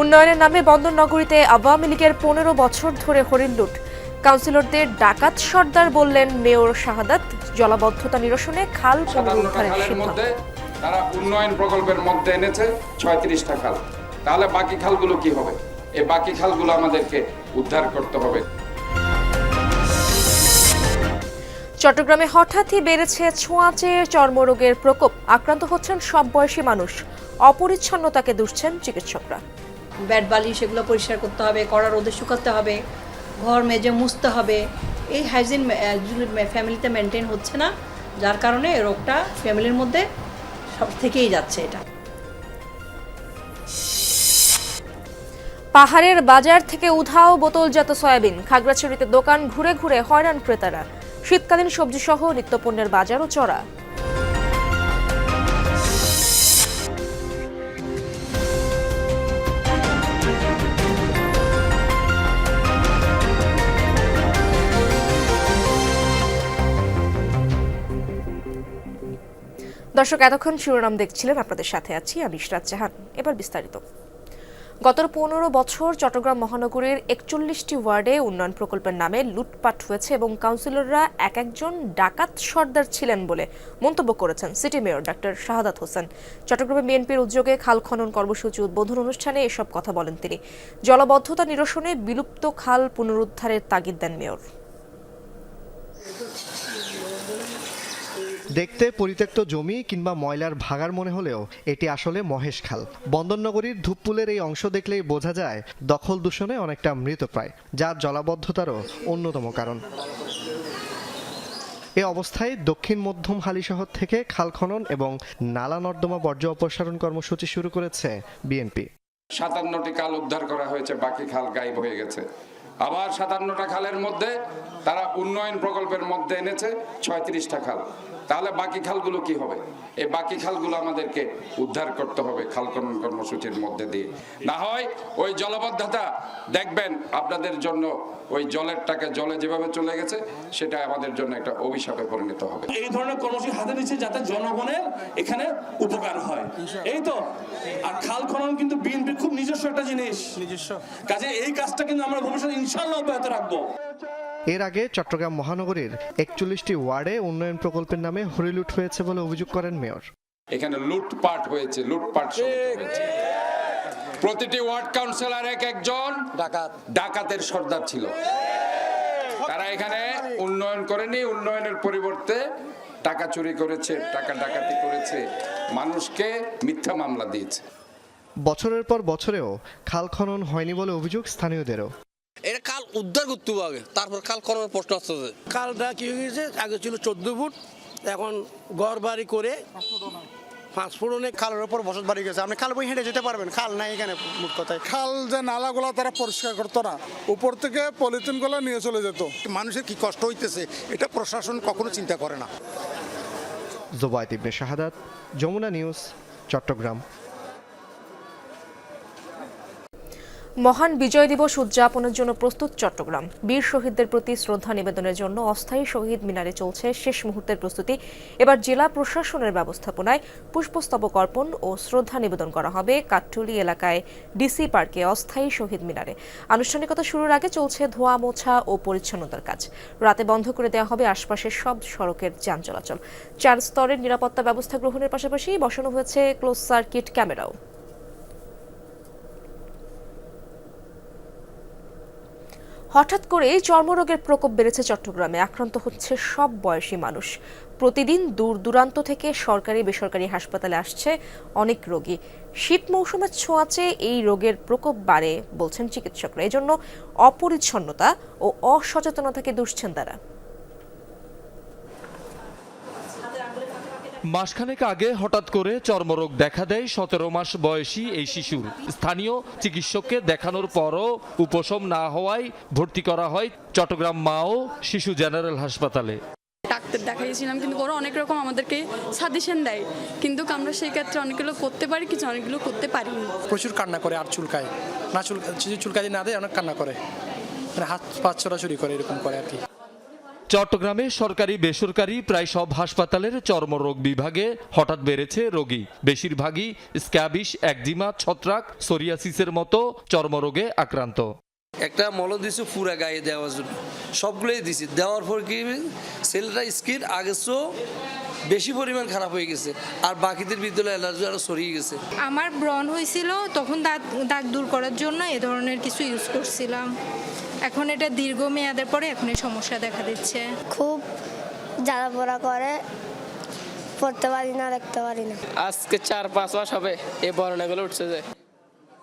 উন্নয়নের নামে বন্দর নগরীতে আওয়ামী লীগের পনেরো বছর ধরে হরিণ লুট। কাউন্সিলরদের ডাকাত সর্দার বললেন মেয়র শাহাদাত জলাবদ্ধতা নিরসনে খাল পুনরুদ্ধারের সিদ্ধান্ত। তারা উন্নয়ন প্রকল্পের মধ্যে এনেছে ছয়ত্রিশটা খাল। তাহলে বাকি খালগুলো কি হবে? এই বাকি খালগুলো আমাদেরকে উদ্ধার করতে হবে। চট্টগ্রামে হঠাৎই বেড়েছে ছোঁয়াচে চর্মরোগের প্রকোপ। আক্রান্ত হচ্ছেন সব বয়সী মানুষ। অপরিচ্ছন্নতাকে দুষছেন চিকিৎসকরা। ব্যাট বালি সেগুলো পরিষ্কার করতে হবে, কড়া রোদে শুকাতে হবে, ঘর মেজে মুছতে হবে। এই হাইজিন ফ্যামিলিতে মেনটেন হচ্ছে না, যার কারণে রোগটা ফ্যামিলির মধ্যে সব থেকেই যাচ্ছে এটা। পাহাড়ের বাজার থেকে উধাও বোতলজাত সয়াবিন, খাগড়াছড়িতে দোকান ঘুরে ঘুরে হয়রান ক্রেতারা। শীতকালীন সবজি সহ নিত্যপণ্যের বাজারও চড়া। দর্শক, এতক্ষণ শিরোনাম দেখছিলেন আপনাদের সাথে আছি আমি ইশরাত জাহান এবার বিস্তারিত। গত পনেরো বছর চট্টগ্রাম মহানগরীর একচল্লিশটি ওয়ার্ডে উন্নয়ন প্রকল্পের নামে লুটপাট হয়েছে এবং কাউন্সিলররা এক একজন ডাকাত সর্দার ছিলেন বলে মন্তব্য করেছেন city mayor doctor Shahadat Hossain. চট্টগ্রামে বিএনপির উদ্যোগে খাল খনন কর্মসূচি উদ্বোধন অনুষ্ঠানে এসব কথা বলেন তিনি। জলবদ্ধতা নিরসনে বিলুপ্ত খাল পুনরুদ্ধারের তাগিদ দেন মেয়র। দেখতে পরিত্যক্ত জমি কিংবা ময়লার ভাগার মনে হলেও এটি আসলে মহেশ খাল। বন্দরনগরীর ধূপপুলের এই অংশ দেখলেই বোঝা যায় দখল দূষণে অনেকটা মৃতপ্রায়, যার জলাবদ্ধতারও অন্যতম কারণ। এ অবস্থায় দক্ষিণ মধ্যম হালি শহর থেকে খাল খনন এবং নালা নর্দমা বর্জ্য অপসারণ কর্মসূচি শুরু করেছে বিএনপি। সাতান্নটি খাল উদ্ধার করা হয়েছে, বাকি খাল গায়েব হয়ে গেছে। আবার সাতান্নটা খালের মধ্যে তারা উন্নয়ন প্রকল্পের মধ্যে এনেছে ছয়ত্রিশটা খাল। তাহলে বাকি খালগুলো কি হবে? এই বাকি খালগুলো আমাদেরকে উদ্ধার করতে হবে খাল খনন কর্মসূচির মধ্যে দিয়ে। না হয় ওই জলবদ্ধতা দেখবেন আপনাদের জন্য ওই জলের টাকা জলে যেভাবে চলে গেছে সেটা আমাদের জন্য একটা অভিশাপে পরিণত হবে। এই ধরনের কর্মসূচি হাতে নিচ্ছে যাতে জনগণের এখানে উপকার হয়। এই তো আর খাল খনন কিন্তু বিএনপির খুব নিজস্ব একটা জিনিস। নিজস্ব। কাজে এই কাজটা কিন্তু আমরা ভবিষ্যতে ইনশাল্লাহ অব্যাহত রাখব। এর আগে চট্টগ্রাম মহানগরীর একচল্লিশটি ওয়ার্ডে উন্নয়ন প্রকল্পের নামে হরিলুট হয়েছে বলে অভিযোগ করেন মেয়র। এখানে লুটপাট হয়েছে লুটপাট হয়েছে। প্রতিটি ওয়ার্ড কাউন্সিলর এক একজন ডাকাত। ডাকাতের সর্দার ছিল। তারা এখানে উন্নয়ন করেনি উন্নয়নের পরিবর্তে টাকা চুরি করেছে টাকা ডাকাতি করেছে মানুষকে মিথ্যা মামলা দিয়েছে। বছরের পর বছরেও খাল খনন হয়নি বলে অভিযোগ স্থানীয়দেরও। উদ্ধার করতে হবে আগে। তারপর কাল করার প্রশ্ন আসতেছে কালটা কি হয়ে গেছে? আগে ছিল চোদ্দ ফুট এখন ঘর বাড়ি করে পাঁচ ফুট অনেক। খালের ওপর বসত বাড়ি গেছে। আপনি খাল বই হেঁটে যেতে পারবেন। খাল নাই এখানে মুখ কথায়। খাল যে নালাগুলো তারা পরিষ্কার করতো না উপর থেকে পলিথিনগুলো নিয়ে চলে যেত। মানুষের কি কষ্ট হইতেছে এটা প্রশাসন কখনো চিন্তা করে না। জোবায়ত ইবনে শাহাদাত যমুনা নিউজ চট্টগ্রাম। মহান বিজয় দিবস উদযাপনের জন্য প্রস্তুত চট্টগ্রাম। বীর শহীদদের প্রতি শ্রদ্ধা নিবেদনের জন্য অস্থায়ী শহীদ মিনারে চলছে শেষ মুহূর্তের প্রস্তুতি। এবার জেলা প্রশাসনের ব্যবস্থাপনায় পুষ্পস্তবক অর্পণ ও শ্রদ্ধা নিবেদন করা হবে কাঠটুলি এলাকায় ডিসি পার্কে অস্থায়ী শহীদ মিনারে। আনুষ্ঠানিকতা শুরুর আগে চলছে ধোয়া মোছা ও পরিচ্ছন্নতার কাজ। রাতে বন্ধ করে দেওয়া হবে আশপাশের সব সড়কের যান চলাচল। চার স্তরের নিরাপত্তা ব্যবস্থা গ্রহণের পাশাপাশি বসানো হয়েছে ক্লোজ সার্কিট ক্যামেরাও। হঠাৎ করে চর্মরোগের প্রকোপ বেড়েছে চট্টগ্রামে। আক্রান্ত হচ্ছে সব বয়সী মানুষ। প্রতিদিন দূর দূরান্ত থেকে সরকারি, বেসরকারি হাসপাতালে আসছে অনেক রোগী। শীত মৌসুমের ছোঁয়াচে এই রোগের প্রকোপ বাড়ে বলছেন চিকিৎসকরা। এজন্য অপরিচ্ছন্নতা ও অসচেতনতাকে দুষছেন তারা। মাসখানেক আগে হঠাৎ করে চর্মরোগ দেখা দেয় সতেরো মাস বয়সী এই শিশুর। স্থানীয় চিকিৎসককে দেখানোর পরও উপশম না হওয়ায় ভর্তি করা হয় চট্টগ্রাম মা ও শিশু জেনারেল হাসপাতালে। ডাক্তার দেখাইছিলাম কিন্তু ওরা অনেক রকম আমাদেরকে সাজেশন দেয়। কিন্তু আমরা সেই ক্ষেত্রে অনেকগুলো করতে পারি কিছু অনেকগুলো করতে পারি প্রচুর কান্না করে আর চুলকায়। না চুল যদি চুলকাই না দেয় অনেক কান্না করে। মানে হাত পা চড়াচুরি করে এরকম করে আর কি। চট্টগ্রামে সরকারি, বেসরকারি, প্রায় সব হাসপাতালের চর্মরোগ বিভাগে হঠাৎ বেড়েছে রোগী। বেশিরভাগই স্ক্যাবিস একজিমা, ছত্রাক, সোরিয়াসিসের মতো চর্মরোগে আক্রান্ত। একটা মল দিছে পুরা গায়ে দেওয়ার জন্য। সবগুলোই দিছি। দেওয়ার পর কি ছেলেটা স্কিন আগে চেয়েও বেশি পরিমাণ খারাপ হয়ে গেছে। আর বাকিদের ভিতরে অ্যালার্জি আরও ছড়িয়ে গেছে। আমার ব্রণ হয়েছিল তখন দাঁত দাগ দূর করার জন্য এ ধরনের কিছু ইউজ করছিলাম। এখন এটা দীর্ঘ মেয়াদের পরে এখন এই সমস্যা দেখা দিচ্ছে। খুব জ্বালা পোড়া করে পড়তে পারি না দেখতে পারি না। আজকে চার পাঁচ মাস হবে এই বর্ণাগুলো উঠছে যে।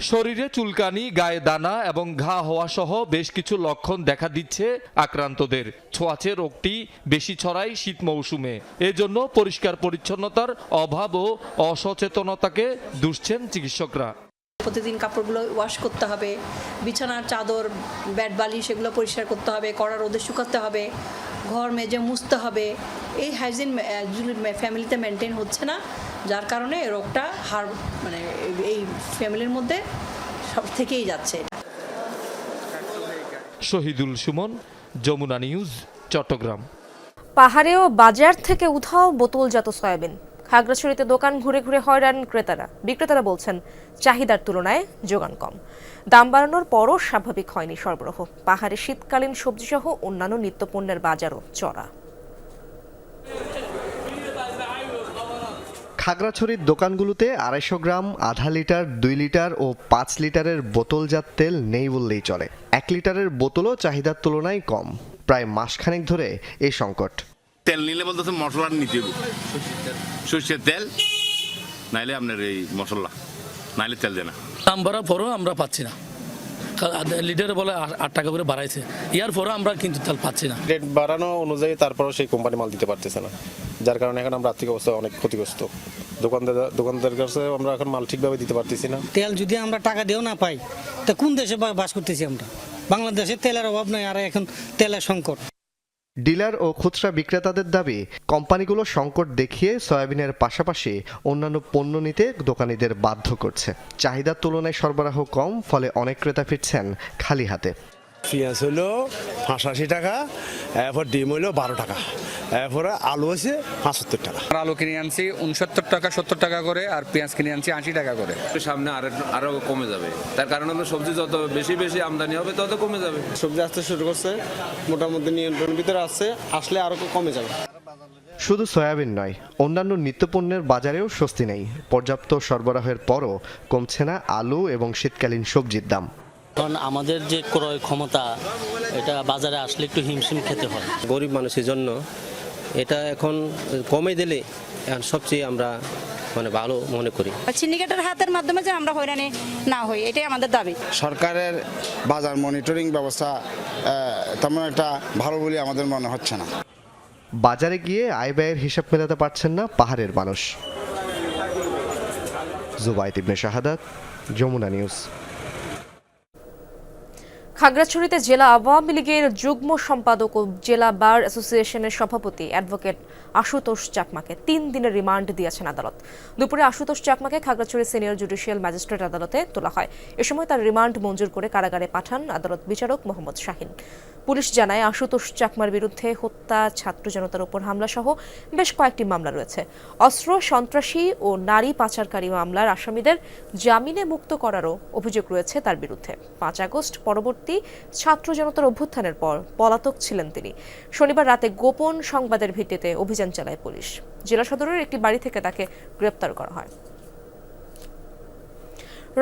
শরীরে চুলকানি, গায়ে দানা এবং ঘা হওয়া সহ বেশ কিছু লক্ষণ দেখা দিচ্ছে আক্রান্তদের। ছোঁয়াচে রোগটি বেশি ছড়ায় শীত মৌসুমে। এজন্য পরিষ্কার পরিচ্ছন্নতার অভাব ও অসচেতনতাকে দুষছেন চিকিৎসকরা। প্রতিদিন কাপড়গুলো ওয়াশ করতে হবে, বিছানার চাদর ব্যাট বালি সেগুলো পরিষ্কার করতে হবে, কড়া রোদে শুকাতে হবে, ঘর মেজে মুছতে হবে। এই হাইজিন ফ্যামিলিতে মেনটেন হচ্ছে না। যার কারণে রোগটা হার মানে এই ফ্যামিলির মধ্যে সব থেকেই যাচ্ছে। শহীদুল সুমন যমুনা নিউজ চট্টগ্রাম। পাহাড়েও বাজার থেকে উধাও বোতলজাত সয়াবিন। খাগড়াছড়িতে দোকান ঘুরে ঘুরে হয়রান ক্রেতারা। বিক্রেতারা বলছেন চাহিদার তুলনায় যোগান কম। দাম বাড়ানোর পরও স্বাভাবিক হয়নি সরবরাহ। পাহাড়ে শীতকালীন সবজিসহ অন্যান্য নিত্যপণ্যের বাজারও চড়া। খাগড়াছড়ির দোকানগুলোতে আড়াইশো গ্রাম আধা লিটার দুই লিটার ও পাঁচ লিটারের বোতলজাত তেল নেই বললেই চলে। এক লিটারের বোতলও চাহিদার তুলনায় কম। প্রায় মাসখানেক ধরে এই সংকট। তেল নিলে বলতেছে মশলা নিতে সর্ষের তেল নাইলে আপনার এই মশলা। নাইলে তেল দেয় না। দাম বাড়ার পরেও আমরা পাচ্ছি না। লিটারে বলে আট টাকা করে বাড়াইছে। ইয়ার পরেও আমরা কিন্তু তেল পাচ্ছি না। রেট বাড়ানো অনুযায়ী তারপরেও সেই কোম্পানি মাল দিতে পারতেছে না। যার কারণে এখন আমরা আর্থিক অবস্থা অনেক ক্ষতিগ্রস্ত। দোকানদার দোকানদার কাছে আমরা এখন মাল ঠিকভাবে দিতে পারতেছি না। তেল যদি আমরা টাকা দিয়েও না পাই তা কোন দেশে বা- বাস করতেছি আমরা? বাংলাদেশে তেলের অভাব নাই আর এখন তেলের সংকট। ডিলার ও খুচরা বিক্রেতাদের দাবি, কোম্পানিগুলো সংকট দেখিয়ে সয়াবিনের পাশাপাশি অন্যান্য পণ্য নিতে দোকানিদের বাধ্য করছে। চাহিদার তুলনায় সরবরাহ কম, ফলে অনেক ক্রেতা ফিরছেন খালি হাতে। পেঁয়াজ হলো পঁচাশি টাকা এরপর ডিম হলো বারো টাকা এরপরে আলু হচ্ছে পঁচাত্তর টাকা। আলু কিনে আনছি উনসত্তর টাকা সত্তর টাকা করে আর পেঁয়াজ কিনে আনছি আশি টাকা করে। সামনে আরও আরও কমে যাবে। তার কারণ হলো সবজি যত বেশি বেশি আমদানি হবে তত কমে যাবে। সবজি আসতে শুরু করছে মোটামুটি নিয়ন্ত্রণের ভিতরে আসছে আসলে আরও কমে যাবে। শুধু সয়াবিন নয় অন্যান্য নিত্যপণ্যের বাজারেও স্বস্তি নেই। পর্যাপ্ত সরবরাহের পরও কমছে না আলু এবং শীতকালীন সবজির দাম। কারণ আমাদের যে ক্রয় ক্ষমতা এটা বাজারে আসলে একটু হিমশিম খেতে হয়। গরিব মানুষের জন্য এটা এখন কমে দিলে এখন সবচেয়ে আমরা মানে ভালো মনে করি। সিন্ডিকেটের হাতের মাধ্যমে যে আমরা হয়রানি না হই এটাই আমাদের দাবি। সরকারের বাজার মনিটরিং ব্যবস্থা তেমন একটা ভালো বলে আমাদের মনে হচ্ছে না। বাজারে গিয়ে আয় ব্যয়ের হিসাব মেলাতে পারছেন না পাহাড়ের মানুষ। জুবাইত ইবনে শাহাদাত যমুনা নিউজ। খাগড়াছড়িতে জেলা আওয়ামী লীগের যুগ্ম সম্পাদক ও জেলা বার অ্যাসোসিয়েশনের সভাপতি অ্যাডভোকেট আশুতোষ চাকমাকে তিন দিনের রিমান্ড দিয়েছেন আদালত। দুপুরে আশুতোষ চাকমাকে খাগড়াছড়ি সিনিয়র জুডিশিয়াল ম্যাজিস্ট্রেট আদালতে তোলা হয়। এ সময় তার রিমান্ড মঞ্জুর করে কারাগারে পাঠান আদালত বিচারক মোহাম্মদ শাহিন। পুলিশ জানায়, আশুতোষ চাকমার বিরুদ্ধে হত্যা, ছাত্র জনতার উপর হামলা সহ বেশ কয়েকটি মামলা রয়েছে। অস্ত্র, সন্ত্রাসী ও নারী পাচারকারী মামলার আসামিদের জামিনে মুক্ত করারও অভিযোগ রয়েছে তার বিরুদ্ধে। পাঁচ আগস্ট পরবর্তী ছাত্র জনতার অভ্যুত্থানের পর পলাতক ছিলেন তিনি। শনিবার রাতে গোপন সংবাদের ভিত্তিতে অভিযান চালায় পুলিশ। জেলা সদরের একটি বাড়ি থেকে তাকে গ্রেপ্তার করা হয়।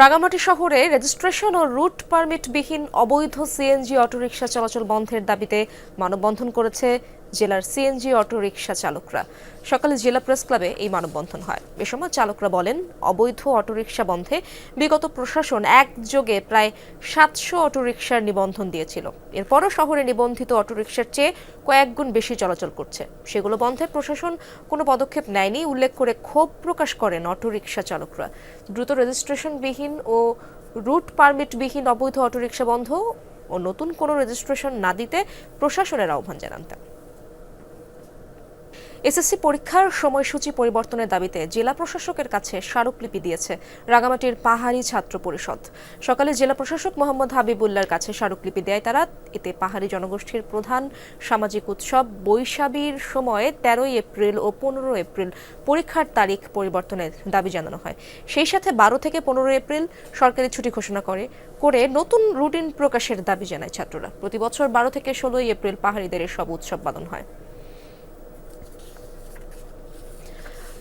রাগামাটি শহরে রেজিস্ট্রেশন ও রুট পারমিটবিহীন অবৈধ সিএনজি অটোরিকশা চলাচল বন্ধের দাবিতে মানববন্ধন করেছে জেলার সিএনজি অটোরিকশা চালকরা। সকালে জেলা প্রেস ক্লাবে এই মানববন্ধন হয়। এ সময় চালকরা বলেন, অবৈধ অটোরিকশা বন্ধে বিগত প্রশাসন একযোগে প্রায় সাতশো অটোরিকশার নিবন্ধন দিয়েছিল। এরপরও শহরে নিবন্ধিত অটোরিকশার চেয়ে কয়েক গুণ বেশি চলাচল করছে। সেগুলো বন্ধে প্রশাসন কোনো পদক্ষেপ নেয়নি, উল্লেখ করে ক্ষোভ প্রকাশ করেন অটোরিকশা চালকরা। দ্রুত রেজিস্ট্রেশনবিহীন ও রুট পারমিটবিহীন অবৈধ অটোরিকশা বন্ধ ও নতুন কোনো রেজিস্ট্রেশন না দিতে প্রশাসনের আহ্বান জানান এসএসসি পরীক্ষার সময়সূচি পরিবর্তনের দাবিতে জেলা প্রশাসকের কাছে স্মারকলিপি দিয়েছে রাঙামাটির পাহাড়ি ছাত্র পরিষদ। সকালে জেলা প্রশাসক মোহাম্মদ হাবিবুল্লার কাছে স্মারকলিপি দেয় তারা। এতে পাহাড়ি জনগোষ্ঠীর প্রধান সামাজিক উৎসব বৈশাখীর সময়ে তেরোই এপ্রিল ও পনেরো এপ্রিল পরীক্ষার তারিখ পরিবর্তনের দাবি জানানো হয়। সেই সাথে বারো থেকে পনেরো এপ্রিল সরকারি ছুটি ঘোষণা করে করে নতুন রুটিন প্রকাশের দাবি জানায় ছাত্ররা। প্রতি বছর বারো থেকে ষোলোই এপ্রিল পাহাড়িদের সব উৎসব পালন হয়।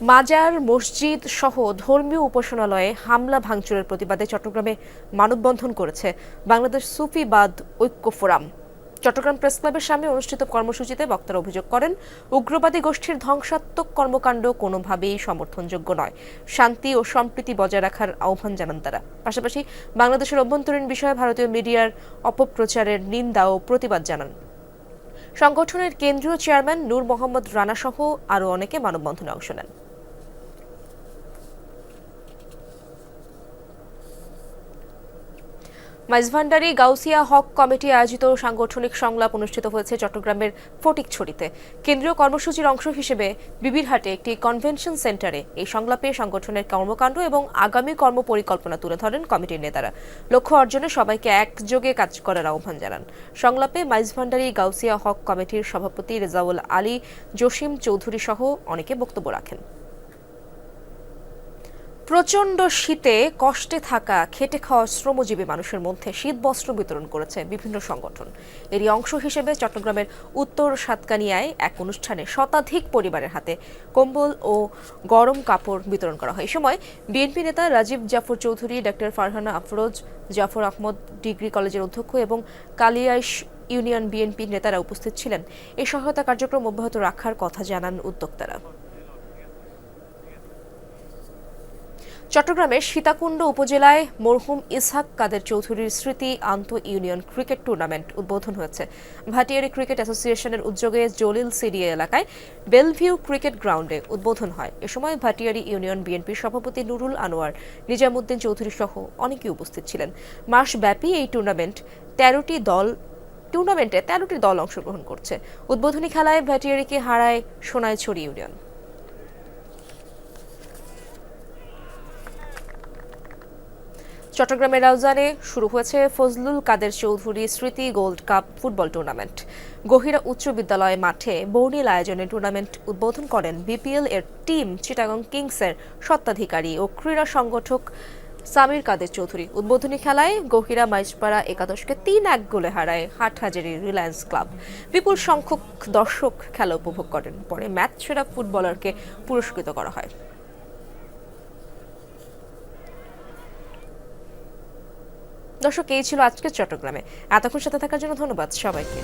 মাজার, মসজিদ সহ ধর্মীয় উপাসনালয়ে হামলা ভাঙচুরের প্রতিবাদে চট্টগ্রামে মানববন্ধন করেছে বাংলাদেশ সুফিবাদ ঐক্য ফোরাম। চট্টগ্রাম প্রেস ক্লাবের সামনে অনুষ্ঠিত কর্মসূচিতে বক্তারা অভিযোগ করেন, উগ্রবাদী গোষ্ঠীর ধ্বংসাত্মক কর্মকাণ্ড কোনোভাবেই সমর্থনযোগ্য নয়। শান্তি ও সম্প্রীতি বজায় রাখার আহ্বান জানান তারা। পাশাপাশি বাংলাদেশের অভ্যন্তরীণ বিষয়ে ভারতীয় মিডিয়ার অপপ্রচারের নিন্দা ও প্রতিবাদ জানান। সংগঠনের কেন্দ্রীয় চেয়ারম্যান নূর মোহাম্মদ রানা সহ আরও অনেকে মানববন্ধনে অংশ নেন। মাইজভান্ডারি গাউসিয়া হক কমিটি আয়োজিত সাংগঠনিক সংলাপ অনুষ্ঠিত হয়েছে চট্টগ্রামের ফটিকছড়িতে। কেন্দ্রীয় কর্মসূচির অংশ হিসেবে বিবিরহাটে একটি কনভেনশন সেন্টারে এই সংলাপে সংগঠনের কর্মকাণ্ড এবং আগামী কর্মপরিকল্পনা তুলে ধরেন কমিটির নেতারা। লক্ষ্য অর্জনে সবাইকে একযোগে কাজ করার আহ্বান জানান। সংলাপে মাইজভান্ডারি গাউসিয়া হক কমিটির সভাপতি রেজাউল আলী, জসিম চৌধুরী সহ অনেকে বক্তব্য রাখেন। প্রচণ্ড শীতে কষ্টে থাকা, খেটে খাওয়া শ্রমজীবী মানুষের মধ্যে শীত বস্ত্র বিতরণ করেছে বিভিন্ন সংগঠন। এরই অংশ হিসেবে চট্টগ্রামের উত্তর সাতকানিয়ায় এক অনুষ্ঠানে শতাধিক পরিবারের হাতে কম্বল ও গরম কাপড় বিতরণ করা হয়। এই সময় বিএনপি নেতা রাজীব জাফর চৌধুরী ডক্টর ফারহানা আফরোজ, জাফর আহমদ ডিগ্রি কলেজের অধ্যক্ষ এবং কালিয়াইশ ইউনিয়ন বিএনপি নেতারা উপস্থিত ছিলেন। এই সহায়তা কার্যক্রম অব্যাহত রাখার কথা জানান উদ্যোক্তারা। চট্টগ্রামের সীতাকুণ্ড উপজেলায় মরহুম ইসহাক কাদের চৌধুরীর স্মৃতি আন্ত ইউনিয়ন ক্রিকেট টুর্নামেন্ট উদ্বোধন হয়েছে। ভাটিয়ারি ক্রিকেট অ্যাসোসিয়েশনের উদ্যোগে জলিল সিডিএ এলাকায় বেলভিউ ক্রিকেট গ্রাউন্ডে উদ্বোধন হয়। এ সময় ভাটিয়ারি ইউনিয়ন বিএনপির সভাপতি নুরুল আনোয়ার, নিজামুদ্দিন চৌধুরী সহ অনেকেই উপস্থিত ছিলেন। মাসব্যাপী এই টুর্নামেন্ট তেরোটি দল, টুর্নামেন্টে তেরোটি দল অংশগ্রহণ করছে। উদ্বোধনী খেলায় ভাটিয়ারিকে হারায় সোনাইছড়ি ইউনিয়ন। চট্টগ্রামের রাউজানে শুরু হয়েছে ফজলুল কাদের চৌধুরী স্মৃতি gold cup football tournament. Gohira উচ্চ বিদ্যালয় মাঠে বর্ণিল আয়োজনে টুর্নামেন্ট উদ্বোধন করেন বিপিএল এর টিম চিটাগং কিংসের স্বত্বাধিকারী ও ক্রীড়া সংগঠক সামির কাদের চৌধুরী। উদ্বোধনী খেলায় গহিরা মাইজপাড়া একাদশকে তিন এক গোলে হারায় হাটহাজারি রিলায়েন্স ক্লাব। বিপুল সংখ্যক দর্শক খেলা উপভোগ করেন। পরে ম্যাচ সেরা ফুটবলারকে পুরস্কৃত করা হয়। দর্শক এই ছিল আজকের চট্টগ্রামে। এতক্ষণ সাথে থাকার জন্য ধন্যবাদ সবাইকে।